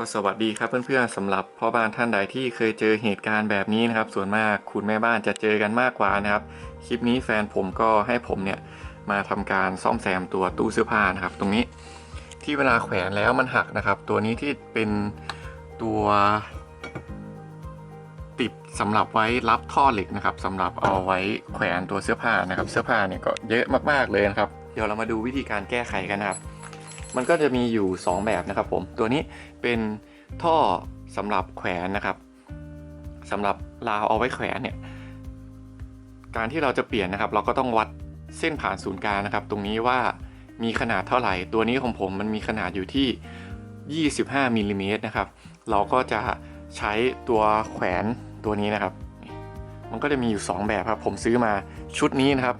ก็สวัสดีครับเพื่อนๆสำหรับพ่อบ้านท่านใดที่เคยเจอเหตุการณ์แบบนี้นะครับ ส่วนมากคุณแม่บ้านจะเจอกันมากกว่านะครับ คลิปนี้แฟนผมก็ให้ผมเนี่ยมาทำการซ่อมแซมตัวตู้เสื้อผ้านะครับ ตรงนี้ที่เวลาแขวนแล้วมันหักนะครับ ตัวนี้ที่เป็นตัวติดสำหรับไว้รับท่อเหล็กนะครับสำหรับเอาไว้แขวนตัวเสื้อผ้านะครับ เสื้อผ้าเนี่ยก็เยอะมากๆเลยนะครับ เดี๋ยวเรามาดูวิธีการแก้ไขกันนะครับ มันก็จะมีอยู่ 2 แบบนะครับผม ตัวนี้เป็นท่อสำหรับแขวนนะครับสำหรับราวเอาไว้แขวนเนี่ย การที่เราจะเปลี่ยนนะครับ เราก็ต้องวัดเส้นผ่านศูนย์กลางนะครับ ตรงนี้ว่ามีขนาดเท่าไหร่ ตัวนี้ของผมมันมีขนาดอยู่ที่ 25มิลลิเมตรนะครับ เราก็จะใช้ตัวแขวนตัวนี้นะครับ มันก็จะมีอยู่ 2 แบบครับ ผมซื้อมาชุดนี้นะครับ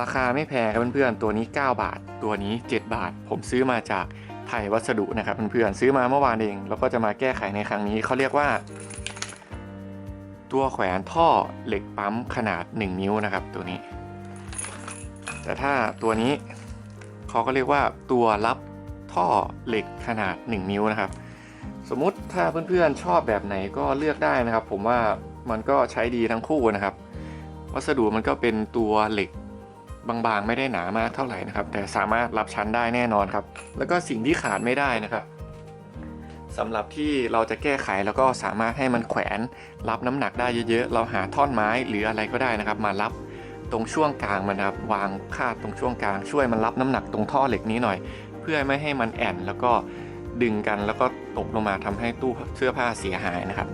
ราคาไม่แพงครับเพื่อนๆ ตัวนี้ 9 บาท ตัวนี้ 7 บาท ผมซื้อมาจากไทยวัสดุนะครับเพื่อนๆ ซื้อมาเมื่อวานเอง แล้วก็จะมาแก้ไขในครั้งนี้เขาเรียกว่า ตัวแขวนท่อเหล็กปั๊มขนาด 1 นิ้วนะครับ ตัวนี้ แต่ถ้าตัวนี้เขาก็เรียกว่าตัวรับท่อเหล็กขนาด 1 นิ้วนะครับ สมมุติถ้าเพื่อนๆ ชอบแบบไหนก็เลือกได้นะครับ ผมว่ามันก็ใช้ดีทั้งคู่นะครับ วัสดุมันก็เป็นตัวเหล็ก บางๆ ไม่ได้หนามากเท่าไหร่นะครับ แต่สามารถรับชั้นได้แน่นอนครับ แล้วก็สิ่งที่ขาดไม่ได้นะครับสำหรับที่เราจะแก้ไขแล้วก็สามารถให้มันแขวนรับน้ำหนักได้เยอะๆ เราหาท่อนไม้หรืออะไรก็ได้นะครับ มารับตรงช่วงกลางมันครับวางคาดตรงช่วงกลาง ช่วยมันรับน้ำหนักตรงท่อเหล็กนี้หน่อย เพื่อไม่ให้มันแอนแล้วก็ดึงกันแล้วก็ตกลงมาทำให้ตู้เสื้อผ้าเสียหายนะครับ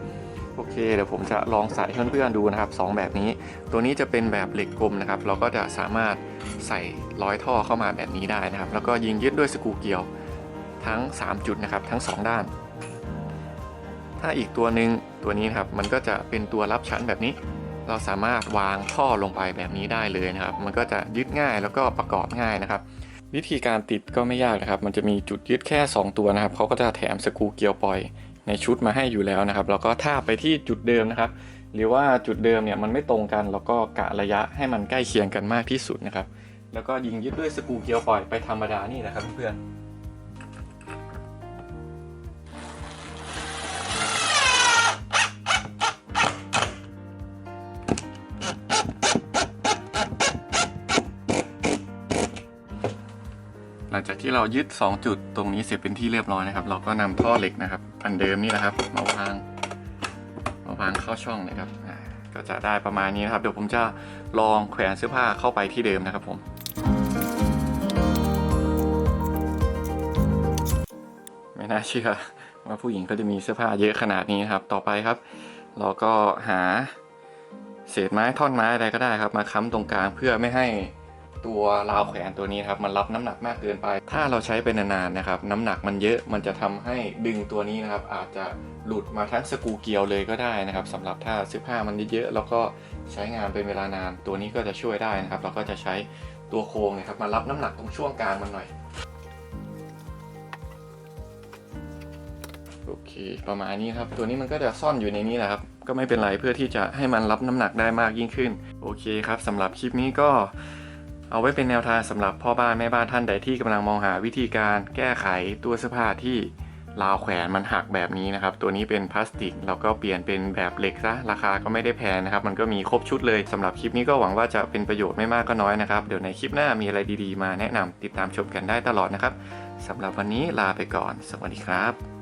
โอเคเดี๋ยวผมจะลองใส่ให้เพื่อนๆดูนะครับสองแบบนี้ ตัวนี้จะเป็นแบบเหล็กกลมนะครับ เราก็จะสามารถใส่ร้อยท่อเข้ามาแบบนี้ได้นะครับ แล้วก็ยิงยึดด้วยสกูเกียวทั้ง 3 จุดนะครับ ทั้ง 2 ด้าน ถ้าอีกตัวหนึ่งตัวนี้นครับ มันก็จะเป็นตัวรับชั้นแบบนี้ เราสามารถวางท่อลงไปแบบนี้ได้เลยนะครับ มันก็จะยึดง่ายแล้วก็ประกอบง่ายนะครับ วิธีการติดก็ไม่ยากนะครับ มันจะมีจุดยึดแค่ 2 ตัวนะครับเขาก็จะแถมสกูเกียวปล่อย ในชุดมาให้อยู่แล้วนะครับ แล้วก็ถ้าไปที่จุดเดิมนะครับ หรือว่าจุดเดิมเนี่ยมันไม่ตรงกัน แล้วก็กะระยะให้มันใกล้เคียงกันมากที่สุดนะครับ แล้วก็ยิงยึดด้วยสกูเกียวปล่อยไปธรรมดานี่นะครับเพื่อน หลังจากที่เรายึด 2 จุดตรงนี้เสร็จเป็นที่เรียบร้อยนะครับ เราก็นำท่อเหล็กนะครับอันเดิมนี่นะครับมาวางมาวางเข้าช่องเลยครับก็จะได้ประมาณนี้นะครับ เดี๋ยวผมจะลองแขวนเสื้อผ้าเข้าไปที่เดิมนะครับผมไม่น่าเชื่อว่าผู้หญิงก็จะมีเสื้อผ้าเยอะขนาดนี้นครับ ต่อไปครับ เราก็หาเศษไม้ท่อนไม้อะไรก็ได้ครับ มาค้ำตรงกลางเพื่อไม่ให้ ตัวราวแขวนตัวนี้ครับมันรับน้ำหนักมากเกินไป ถ้าเราใช้ไปนานๆนะครับน้ำหนักมันเยอะมันจะทำให้ดึงตัวนี้นะครับอาจจะหลุดมาทั้งสกูเกียวเลยก็ได้นะครับสำหรับถ้าเสื้อผ้ามันเยอะๆแล้วก็ใช้งานเป็นเวลานาน ตัวนี้ก็จะช่วยได้นะครับ เราก็จะใช้ตัวโครงนะครับมารับน้ำหนักตรงช่วงกลางมันหน่อยโอเคประมาณนี้ครับ ตัวนี้มันก็จะซ่อนอยู่ในนี้แหละครับ ก็ไม่เป็นไรเพื่อที่จะให้มันรับน้ำหนักได้มากยิ่งขึ้น โอเคครับสำหรับคลิปนี้ก็ เอาไว้เป็นแนวทางสำหรับพ่อบ้านแม่บ้านท่านใดที่กำลังมองหาวิธีการแก้ไขตัวเสื้อผ้าที่ราวแขวนมันหักแบบนี้นะครับ ตัวนี้เป็นพลาสติกเราก็เปลี่ยนเป็นแบบเหล็กซะ ราคาก็ไม่ได้แพงนะครับ มันก็มีครบชุดเลยสำหรับคลิปนี้ก็หวังว่าจะเป็นประโยชน์ไม่มากก็น้อยนะครับ เดี๋ยวในคลิปหน้ามีอะไรดีๆมาแนะนำติดตามชมกันได้ตลอดนะครับสำหรับวันนี้ลาไปก่อน สวัสดีครับ